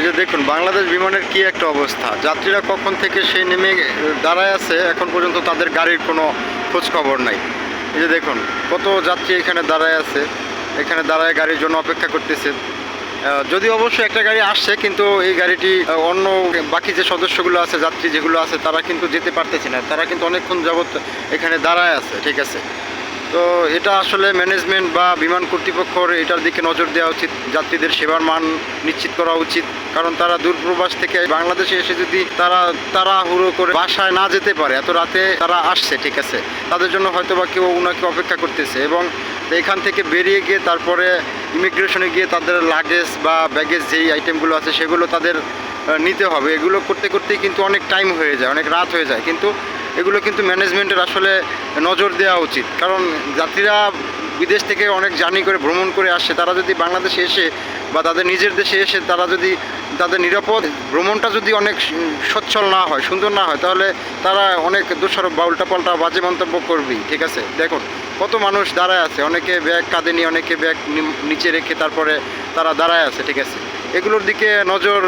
এই যে দেখুন, বাংলাদেশ বিমানের কি একটা অবস্থা? যাত্রীরা কখন থেকে সেই নেমে দাঁড়ায় আছে, এখন পর্যন্ত তাদের গাড়ির কোনো খোঁজ খবর নাই। এই যে দেখুন, কত যাত্রী এখানে দাঁড়ায় আছে, এখানে দাঁড়ায় গাড়ির জন্য অপেক্ষা করতেছে। যদি অবশ্যই একটা গাড়ি আসছে, কিন্তু এই গাড়িটি অন্য বাকি যে সদস্যগুলো আছে, যাত্রী যেগুলো আছে, তারা কিন্তু যেতে পারতেছে না। তারা কিন্তু অনেকক্ষণ যাবত এখানে দাঁড়ায় আছে, ঠিক আছে। তো এটা আসলে ম্যানেজমেন্ট বা বিমান কর্তৃপক্ষর এটার দিকে নজর দেওয়া উচিত, যাত্রীদের সেবার মান নিশ্চিত করা উচিত। কারণ তারা দূরপ্রবাস থেকে বাংলাদেশে এসে যদি তারা তারা হুড়ো করে বাসায় না যেতে পারে, এত রাতে তারা আসছে, ঠিক আছে? তাদের জন্য হয়তো বা কেউ ওনাকে অপেক্ষা করতেছে এবং এখান থেকে বেরিয়ে গিয়ে তারপরে ইমিগ্রেশনে গিয়ে তাদের লাগেজ বা ব্যাগেজ যেই আইটেমগুলো আছে, সেগুলো তাদের নিতে হবে। এগুলো করতে, করতেই কিন্তু অনেক টাইম হয়ে যায়, অনেক রাত হয়ে যায়। কিন্তু এগুলো কিন্তু ম্যানেজমেন্টের আসলে নজর দেওয়া উচিত। কারণ যাত্রীরা বিদেশ থেকে অনেক জার্নি করে, ভ্রমণ করে আসছে তারা যদি বাংলাদেশে এসে বা তাদের নিজের দেশে এসে তারা যদি তাদের নিরাপদ ভ্রমণটা যদি অনেক সচ্ছল না হয়, সুন্দর না হয়, তাহলে তারা অনেক দোষারোপ বা উল্টাপাল্টা বাজে মন্তব্য করবেই, ঠিক আছে? দেখুন, কত মানুষ দাঁড়ায় আছে। অনেকে ব্যাগ কাঁধে নিয়ে, অনেকে ব্যাগ নিচে রেখে তারপরে তারা দাঁড়ায় আছে, ঠিক আছে? এগুলোর দিকে নজর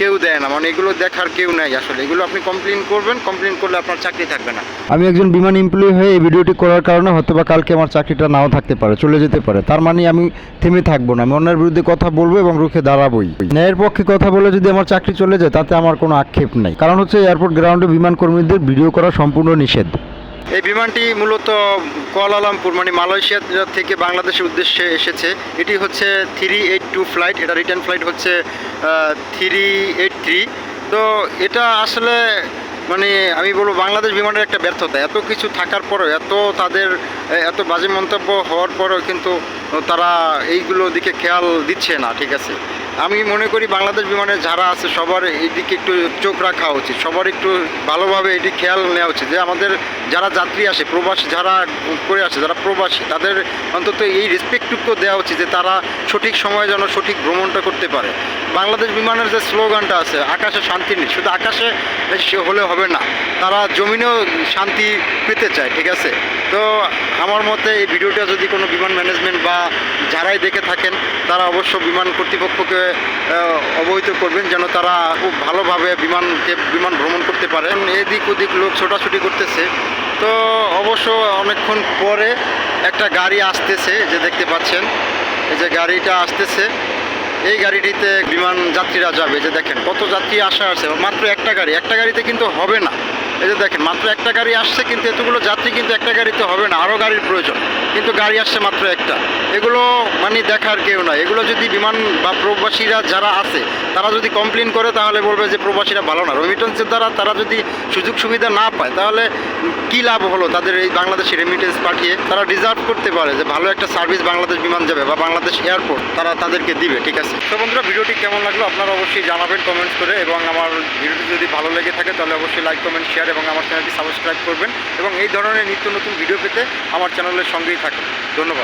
কেউ দেয় না। মানে এগুলো দেখার কেউ নাই আসলে। এগুলো আপনি কমপ্লেন করবেন কমপ্লেন করলে আপনার চাকরি থাকবে না। আমি একজন বিমান এমপ্লয়ি হয়ে এই ভিডিওটি করার কারণে হয়তো বা কালকে আমার চাকরিটা নাও থাকতে পারে, চলে যেতে পারে। তার মানে আমি থেমে থাকব না, আমি অন্যের বিরুদ্ধে কথা বলব এবং রুখে দাঁড়াবোই। ন্যায়ের পক্ষে কথা বলে যদি আমার চাকরি চলে যায়, তাতে আমার কোনো আক্ষেপ নেই। কারণ হচ্ছে এয়ারপোর্ট গ্রাউন্ডে বিমান কর্মীদের ভিডিও করা সম্পূর্ণ নিষেধ। এই বিমানটি মূলত কুয়ালালামপুর মানে মালয়েশিয়া থেকে বাংলাদেশের উদ্দেশ্যে এসেছে। এটি হচ্ছে থ্রি এইট টু ফ্লাইট এটা রিটার্ন ফ্লাইট হচ্ছে থ্রি এইট থ্রি তো এটা আসলে মানে আমি বলব বাংলাদেশ বিমানের একটা ব্যর্থতা। এত কিছু থাকার পরেও, এত তাদের এত বাজে মন্তব্য হওয়ার পরেও কিন্তু তারা এইগুলো দিকে খেয়াল দিচ্ছে না, ঠিক আছে? আমি মনে করি বাংলাদেশ বিমানে যারা আছে সবার এই দিকে একটু চোখ রাখা উচিত। সবার একটু ভালোভাবে এটি খেয়াল নেওয়া উচিত যে আমাদের যারা যাত্রী আসে, প্রবাসী যারা করে আসে, যারা প্রবাসী, তাদের অন্তত এই রেসপেক্টটুকু দেওয়া উচিত যে তারা সঠিক সময়ে যেন সঠিক ভ্রমণটা করতে পারে। বাংলাদেশ বিমানের যে স্লোগানটা আছে, আকাশে শান্তি নেই, শুধু আকাশে হলে হবে না, তারা জমিনেও শান্তি পেতে চায়, ঠিক আছে? তো আমার মতে এই ভিডিওটা যদি কোনো বিমান ম্যানেজমেন্ট বা যারাই দেখে থাকেন, তারা অবশ্য বিমান কর্তৃপক্ষকে অবহিত করবেন যেন তারা খুব ভালোভাবে বিমানকে, বিমান ভ্রমণ করতে পারেন এদিক ওদিক লোক ছোটাছুটি করতেছে। তো অবশ্য অনেকক্ষণ পরে একটা গাড়ি আসতেছে যে দেখতে পাচ্ছেন, এই যে গাড়িটা আসতেছে। এই গাড়িটিতে বিমান যাত্রীরা যাবে যে দেখেন, কত যাত্রী আসা আছে, মাত্র একটা গাড়ি, একটা গাড়িতে কিন্তু হবে না। এই যে দেখেন, মাত্র একটা গাড়ি আসছে কিন্তু এতগুলো যাত্রী কিন্তু একটা গাড়িতে হবে না, আরও গাড়ির প্রয়োজন। কিন্তু গাড়ি আসছে মাত্র একটা। এগুলো মানে দেখার কেউ নাই। এগুলো যদি বিমান বা প্রবাসীরা যারা আছে, তারা যদি কমপ্লেন করে, তাহলে বলবে যে প্রবাসীরা ভালো না। রেমিটেন্সের দ্বারা তারা যদি সুযোগ সুবিধা না পায়, তাহলে কি লাভ হলো তাদের এই বাংলাদেশে রেমিটেন্স পাঠিয়ে? তারা ডিজার্ভ করতে পারে যে ভালো একটা সার্ভিস বাংলাদেশ বিমান যাবে বা বাংলাদেশ এয়ারপোর্ট তারা তাদেরকে দিবে, ঠিক আছে? তো বন্ধুরা, ভিডিওটি কেমন লাগল আপনারা অবশ্যই জানাবেন কমেন্টস করে এবং আমার ভিডিওটি যদি ভালো লেগে থাকে, তাহলে অবশ্যই লাইক কমেন্ট শেয়ার এবং আমার চ্যানেলটি সাবস্ক্রাইব করবেন এবং এই ধরনের নিত্য নতুন ভিডিও পেতে আমার চ্যানেলের সঙ্গেই থাকুন। ধন্যবাদ।